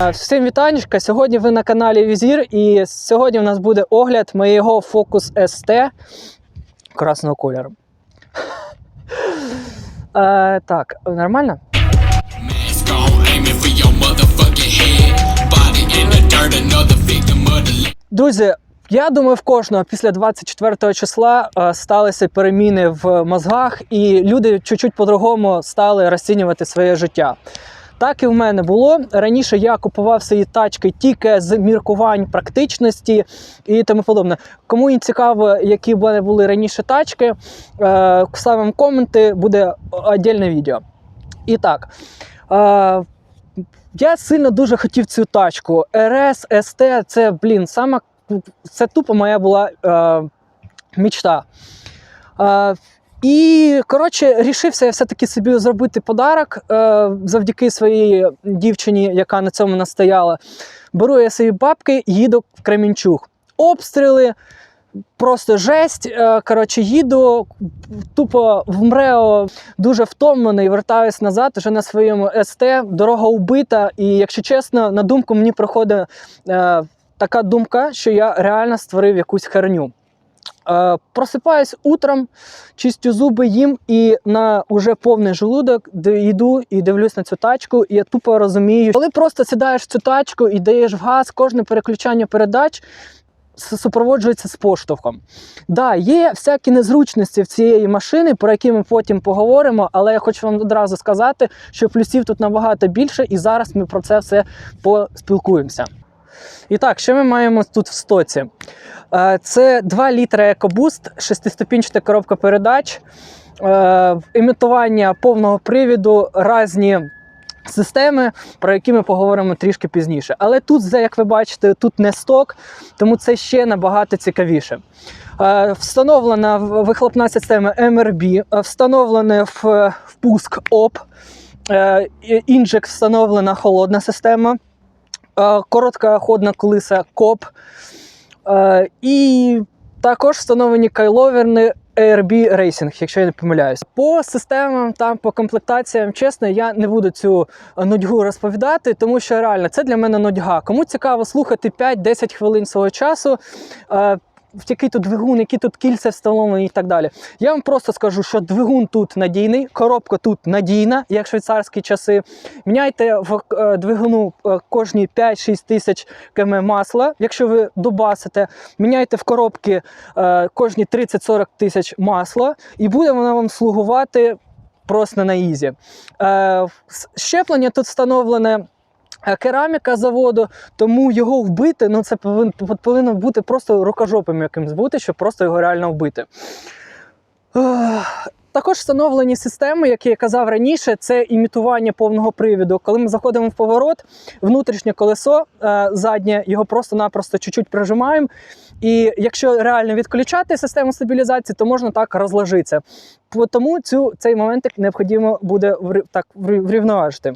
Е, Всім вітанечка. Сьогодні ви на каналі Візір, і сьогодні у нас буде огляд моєго Focus ST красного кольору. Е, так, нормально? Друзі, я думаю, в кожного після 24 числа е, сталися переміни в мозгах, і люди чуть-чуть по-другому стали розцінювати своє життя. Так і в мене було. Раніше я купував свої тачки тільки з міркувань практичності і тому подобне. Кому цікаво, які в мене були раніше тачки, е, ставимо коменти, буде окреме відео. І так. Е, я сильно дуже хотів цю тачку. РС, СТ це, блін, сама це тупо моя була е, мічта. Е, і, коротше, рішився я все-таки собі зробити подарок е, завдяки своїй дівчині, яка на цьому настояла. Беру я свої бабки, їду в Кремінчуг. Обстріли, просто жесть. Е, коротше, їду тупо в МРЕО, дуже втомлений, вертаюсь назад вже на своєму СТ. Дорога убита. І, якщо чесно, на думку мені приходить е, така думка, що я реально створив якусь херню. Е, просипаюсь утром, чистю зуби їм і на уже повний желудок йду і дивлюсь на цю тачку, і я тупо розумію, коли просто сідаєш в цю тачку і даєш в газ, кожне переключання передач супроводжується з поштовхом. Да, є всякі незручності в цієї машини, про які ми потім поговоримо, але я хочу вам одразу сказати, що плюсів тут набагато більше, і зараз ми про це все поспілкуємося. І так, що ми маємо тут в стоці? Е, Це 2 літри EcoBoost, шестиступінчата коробка передач, е, імітування повного привіду, різні системи, про які ми поговоримо трішки пізніше. Але тут, як ви бачите, тут не сток, тому це ще набагато цікавіше. Е, Встановлена вихлопна система MRB, е, встановлений впуск ОП, інжек встановлена холодна система короткоходна колиса КОП. Е, І також встановлені кайловерни ARB Racing, якщо я не помиляюсь. По системам та по комплектаціям, чесно, я не буду цю нудьгу розповідати, тому що реально це для мене нудьга. Кому цікаво слухати 5-10 хвилин свого часу. В який тут двигун, які тут кільця встановлені і так далі. Я вам просто скажу, що двигун тут надійний, коробка тут надійна, як швейцарські часи. Міняйте в е, двигуну е, кожні 5-6 тисяч км масла, якщо ви добасите. Міняйте в коробки е, кожні 30-40 тисяч масла, і буде вона вам слугувати просто на ізі. Щеплення тут встановлене. Е, Кераміка заводу, тому його вбити, ну це повин, повинно бути просто рукожопим якимсь бути, щоб просто його реально вбити. Також встановлені системи, які я казав раніше, це імітування повного привіду. Коли ми заходимо в поворот, внутрішнє колесо е, заднє, його просто-напросто чуть-чуть прижимаємо. І якщо реально відключати систему стабілізації, то можна так розложитися. Тому цю, цей моментик необхідно буде так врівноважити.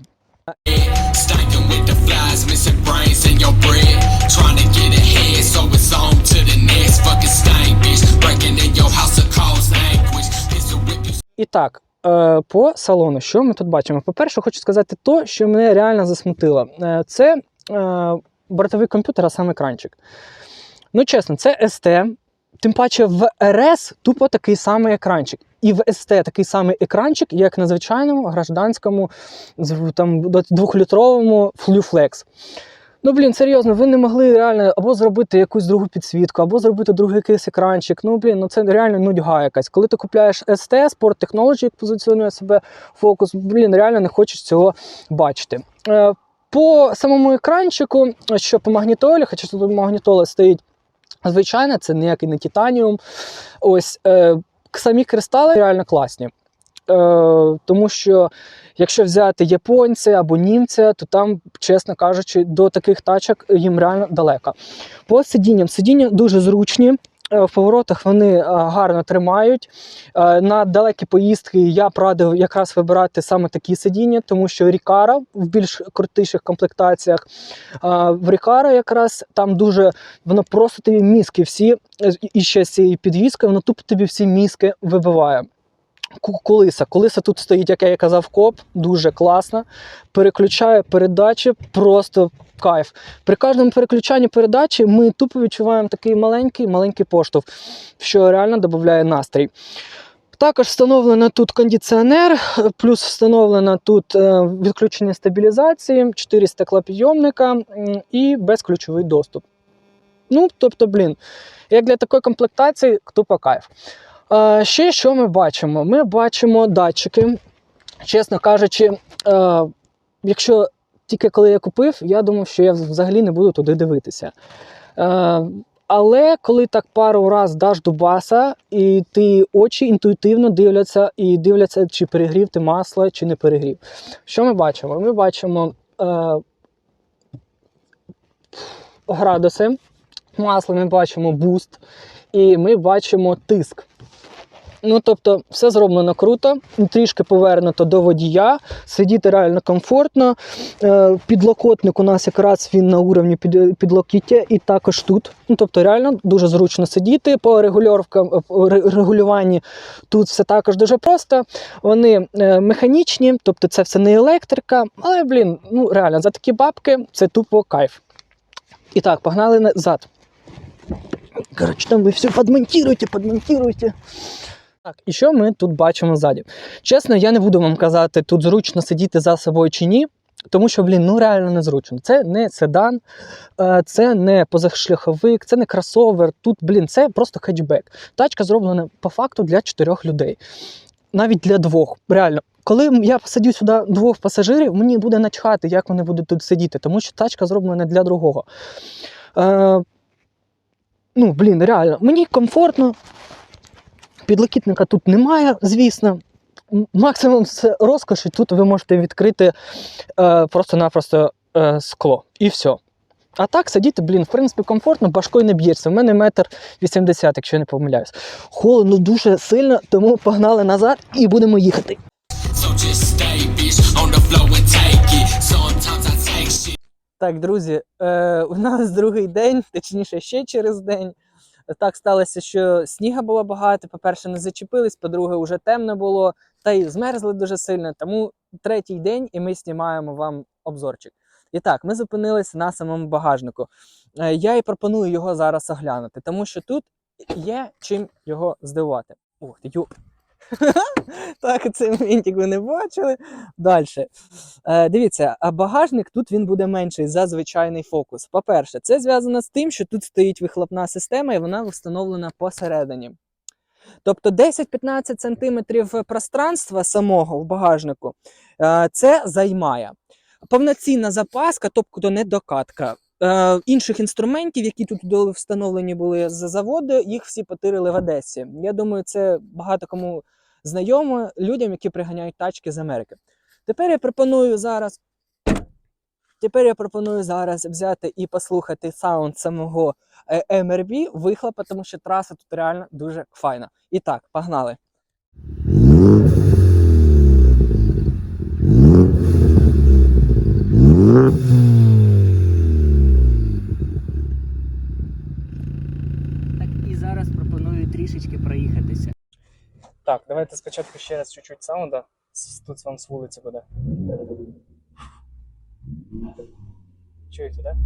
Flies, missing brains in your bread. Trying to get ahead, so it's on to the next fucking stank bitch. Breaking in your house to cause anguish. Pistol whip you І так, е, по салону, що ми тут бачимо? По-перше, хочу сказати то, що мене реально засмутило. Е, Це е, бортовий комп'ютер, а саме екранчик. Ну, чесно, це СТ. Тим паче в РС тупо такий самий екранчик. І в СТ такий самий екранчик, як на звичайному гражданському, там, двохлітровому Flueflex. Ну, блін, серйозно, ви не могли реально або зробити якусь другу підсвітку, або зробити другий якийсь екранчик. Ну, блін, ну це реально нудьга якась. Коли ти купляєш ST, Sport Technology, як позиціонує себе фокус, блін, реально не хочеш цього бачити. Е, по самому екранчику, що по магнітолі, хоча тут магнітола стоїть звичайно, це ніякий не титаніум. Ось е, самі кристали реально класні. Е, тому що якщо взяти японця або німця, то там, чесно кажучи, до таких тачок їм реально далеко. По сидінням сидіння дуже зручні. Е, В поворотах вони е, гарно тримають. Е, На далекі поїздки я прадив радив якраз вибирати саме такі сидіння, тому що Рікара в більш крутіших комплектаціях. В Рікара якраз там дуже воно просто тобі мізки всі, і ще з цією підвіскою, воно тупо тобі всі мізки вибиває. Колиса. Колиса тут стоїть, як я казав, коп, дуже класна. Переключає передачі, просто кайф. При кожному переключанні передачі ми тупо відчуваємо такий маленький маленький поштовх, що реально додає настрій. Також встановлено тут кондиціонер, плюс встановлено тут е, відключення стабілізації, 4 стеклопідйомника і безключовий доступ. Ну, тобто, блін, як для такої комплектації, тупо кайф. Ще що ми бачимо? Ми бачимо датчики. Чесно кажучи, якщо тільки коли я купив, я думав, що я взагалі не буду туди дивитися. Але коли так пару раз даш дубаса, і ти очі інтуїтивно дивляться і дивляться, чи перегрів ти масло, чи не перегрів. Що ми бачимо? Ми бачимо е, градуси, масло ми бачимо буст, і ми бачимо тиск. Ну, тобто, все зроблено круто, трішки повернуто до водія, сидіти реально комфортно. Е, Підлокотник у нас якраз він на уровні підлокіття, і також тут. Ну, тобто, реально дуже зручно сидіти. По е, регулюванні тут все також дуже просто. Вони е, механічні, тобто це все не електрика. Але, блін, ну реально, за такі бабки це тупо кайф. І так, погнали назад. Коротше, там ви все подмонтируйте, подмонтируйте. Так, і що ми тут бачимо ззаді? Чесно, я не буду вам казати, тут зручно сидіти за собою чи ні, тому що, блін, ну реально незручно. Це не седан, е, це не позашляховик, це не кросовер. Тут, блін, це просто хетчбек. Тачка зроблена по факту для чотирьох людей. Навіть для двох. Реально. Коли я посадю сюди двох пасажирів, мені буде начхати, як вони будуть тут сидіти, тому що тачка зроблена для другого. Е, ну, блін, реально, мені комфортно, Підлокітника тут немає, звісно. Максимум з розкоші тут ви можете відкрити е, просто-напросто е, скло. І все. А так сидіти, блін, в принципі, комфортно, башкою не б'ється. У мене метр вісімдесят, якщо я не помиляюсь. Холодно дуже сильно, тому погнали назад і будемо їхати. Так, друзі, е, у нас другий день, точніше, ще через день. Так сталося, що сніга було багато. По-перше, не зачепились, по-друге, вже темно було, та й змерзли дуже сильно. Тому третій день і ми знімаємо вам обзорчик. І так, ми зупинилися на самому багажнику. Е, Я і пропоную його зараз оглянути, тому що тут є чим його здивувати. Ух ю. Так, цей моментик ви не бачили. Далі. Е, дивіться, а багажник тут він буде менший за звичайний фокус. По-перше, це зв'язано з тим, що тут стоїть вихлопна система і вона встановлена посередині. Тобто 10-15 см пространства самого в багажнику е, це займає. Повноцінна запаска, тобто не докатка. Е, інших інструментів, які тут встановлені були з заводу, їх всі потирили в Одесі. Я думаю, це багато кому знайомо людям, які приганяють тачки з Америки. Тепер я пропоную зараз. Тепер я пропоную зараз взяти і послухати саунд самого е, MRB вихлопа, тому що траса тут реально дуже файна. І так, погнали. Так, і зараз пропоную трішечки проїхатися. Так, давайте спочатку ще раз чуть-чуть саунда. Тут вам з вулиці буде. Чуєте, так?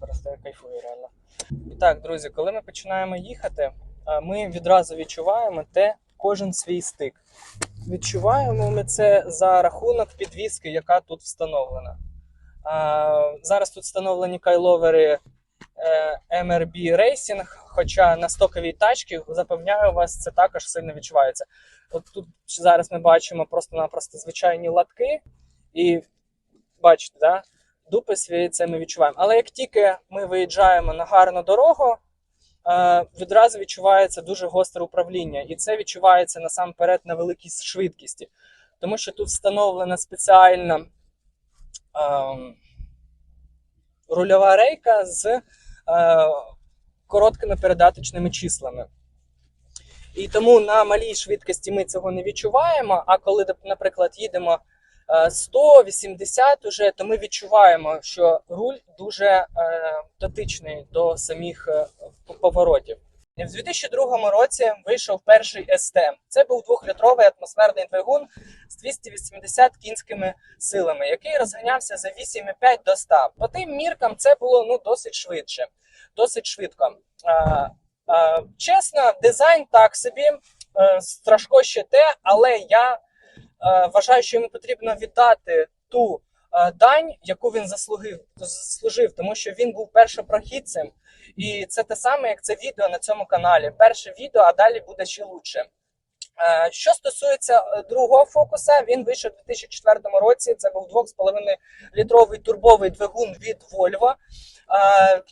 Просто я кайфую реально. І так, друзі, коли ми починаємо їхати, ми відразу відчуваємо те кожен свій стик. Відчуваємо ми це за рахунок підвіски, яка тут встановлена. Зараз тут встановлені кайловери е, MRB Racing, хоча на стоковій тачці, запевняю вас, це також сильно відчувається. От тут зараз ми бачимо просто-напросто звичайні латки, і бачите, да? дупи свої це ми відчуваємо. Але як тільки ми виїжджаємо на гарну дорогу, е, відразу відчувається дуже гостре управління, і це відчувається насамперед на великій швидкості, тому що тут встановлена спеціальна ем, рульова рейка з е, короткими передаточними числами. І тому на малій швидкості ми цього не відчуваємо. А коли, наприклад, їдемо е, 100-80 уже, то ми відчуваємо, що руль дуже е, дотичний до самих е, поворотів. І в 2002 році вийшов перший СТ. Це був двохлітровий атмосферний двигун з 280 кінськими силами, який розганявся за 8,5 до 100. По тим міркам це було ну досить швидше, досить швидко. А, а, чесно, дизайн так собі, е, страшко ще те, але я е, вважаю, що йому потрібно віддати ту е, дань, яку він заслужив, заслужив, тому що він був першопрохідцем. І це те саме, як це відео на цьому каналі. Перше відео, а далі буде ще лучше. Е, Що стосується е, другого фокуса, він вийшов у 2004 році. Це був 2,5 літровий турбовий двигун від Volvo. Е,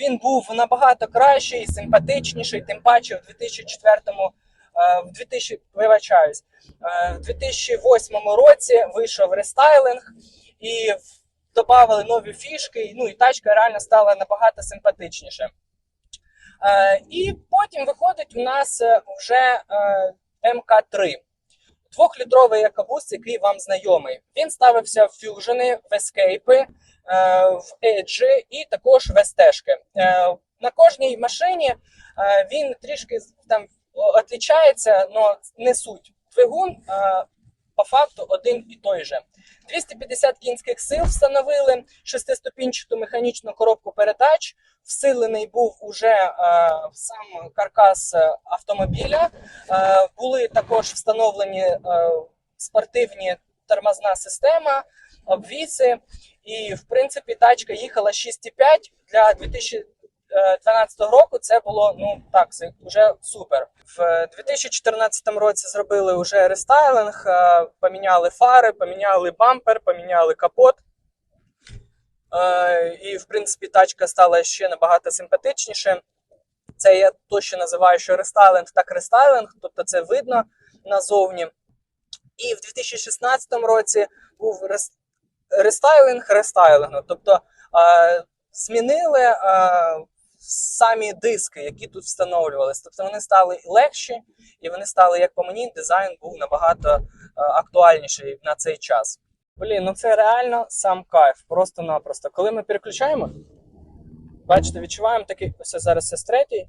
Він був набагато кращий, симпатичніший, тим паче в 2004 е, в 2000, вибачаюсь, в 2008 році вийшов рестайлинг і додали нові фішки. Ну і тачка реально стала набагато симпатичніше. Е, І потім виходить у нас е, вже е, МК3. Двохлітровий екобус, який вам знайомий. Він ставився в фюжени, в ескейпи, в еджі і також в естешки. Е, На кожній машині він трішки там відрізняється, але не суть. Двигун по факту один і той же. 250 кінських сил встановили, шестиступінчату механічну коробку передач. Всилений був уже е, сам каркас е, автомобіля. Е, були також встановлені е, спортивні тормозна система, обвіси. І, в принципі, тачка їхала 6,5 для 2012 року. Це було ну так, це вже супер. В 2014 році зробили вже рестайлинг, е, поміняли фари, поміняли бампер, поміняли капот. Е, І, в принципі, тачка стала ще набагато симпатичніше. Це я точно називаю, що рестайлинг так рестайлинг, тобто це видно назовні. І в 2016 році був рес- рестайлинг рестайлингу. Тобто е, змінили е, самі диски, які тут встановлювалися. Тобто вони стали легші, і вони стали, як по мені, дизайн був набагато е, актуальніший на цей час. Блін, ну це реально сам кайф, просто-напросто. Коли ми переключаємо, бачите, відчуваємо такий, ось зараз це з третій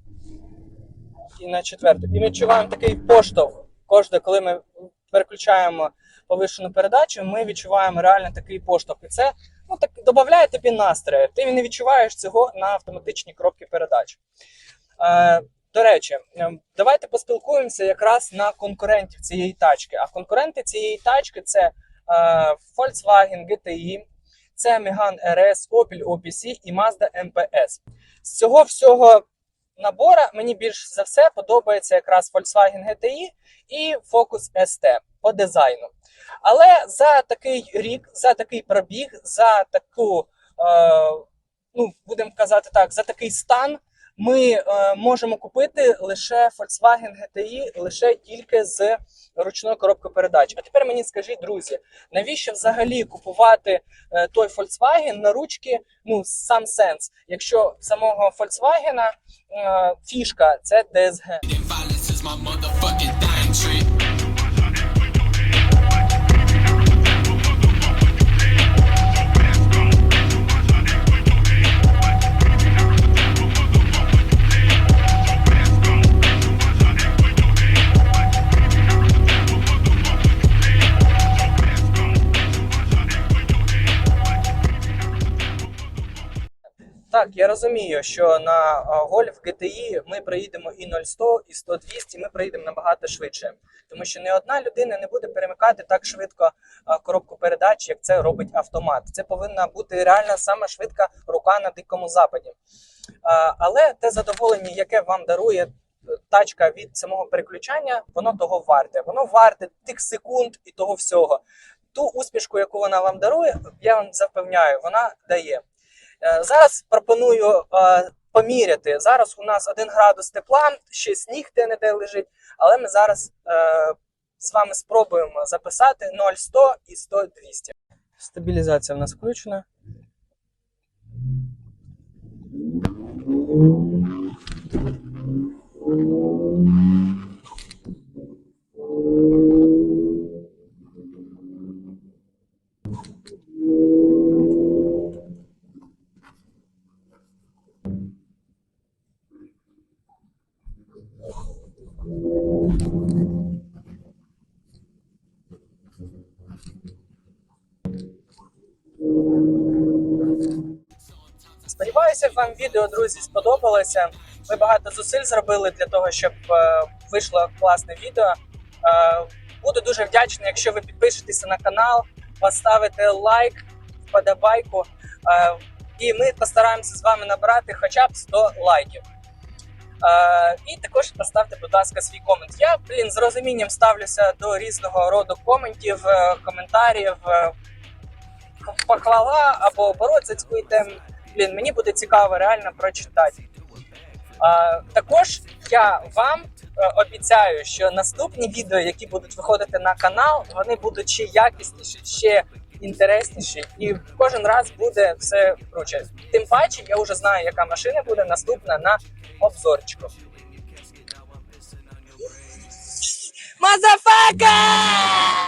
і на четвертий. І ми відчуваємо такий поштовх. Кожне, коли ми переключаємо повишену передачу, ми відчуваємо реально такий поштовх. І це ну, так, додає тобі настрою. Ти не відчуваєш цього на автоматичні кропки передач. Е, до речі, е, давайте поспілкуємося якраз на конкурентів цієї тачки. А конкуренти цієї тачки це е, Volkswagen GTI, це Megane RS, Opel OPC і Mazda MPS. З цього всього набора мені більш за все подобається якраз Volkswagen GTI і Focus ST по дизайну. Але за такий рік, за такий пробіг, за таку, е, ну будемо казати так, за такий стан ми е, можемо купити лише Volkswagen GTI лише тільки з ручною коробкою передач. А тепер мені скажіть, друзі, навіщо взагалі купувати е, той Volkswagen на ручки? Ну сам сенс, якщо самого Volkswagen е, фішка це DSG. Розумію, що на Golf GTI ми проїдемо і 0100, і 100-200, ми проїдемо набагато швидше. Тому що не одна людина не буде перемикати так швидко коробку передач, як це робить автомат. Це повинна бути реально сама швидка рука на дикому западі. Але те задоволення, яке вам дарує е, тачка від самого переключання, воно того варте. Воно варте тих секунд і того всього. Ту успішку, яку вона вам дарує, я вам запевняю, вона дає. Е, зараз пропоную е, поміряти. Зараз у нас 1 градус тепла, ще сніг де-не-де лежить, але ми зараз е, з вами спробуємо записати 0,100 і 100-200. Стабілізація в нас включена. Thank. Сподіваюся, вам відео, друзі, сподобалося. Ми багато зусиль зробили для того, щоб е, вийшло класне відео. Е, буду дуже вдячний, якщо ви підпишетеся на канал, поставите лайк, вподобайку. Е, і ми постараємося з вами набрати хоча б 100 лайків. Е, і також поставте, будь ласка, свій комент. Я, блін, з розумінням ставлюся до різного роду коментів, е, коментарів, е, похвала або оборот зацькуйте. Блін, мені буде цікаво реально прочитати. А, також я вам обіцяю, що наступні відео, які будуть виходити на канал, вони будуть ще якісніші, ще інтересніші, і кожен раз буде все круче. Тим паче, я вже знаю, яка машина буде наступна на обзорчику. Мазафака!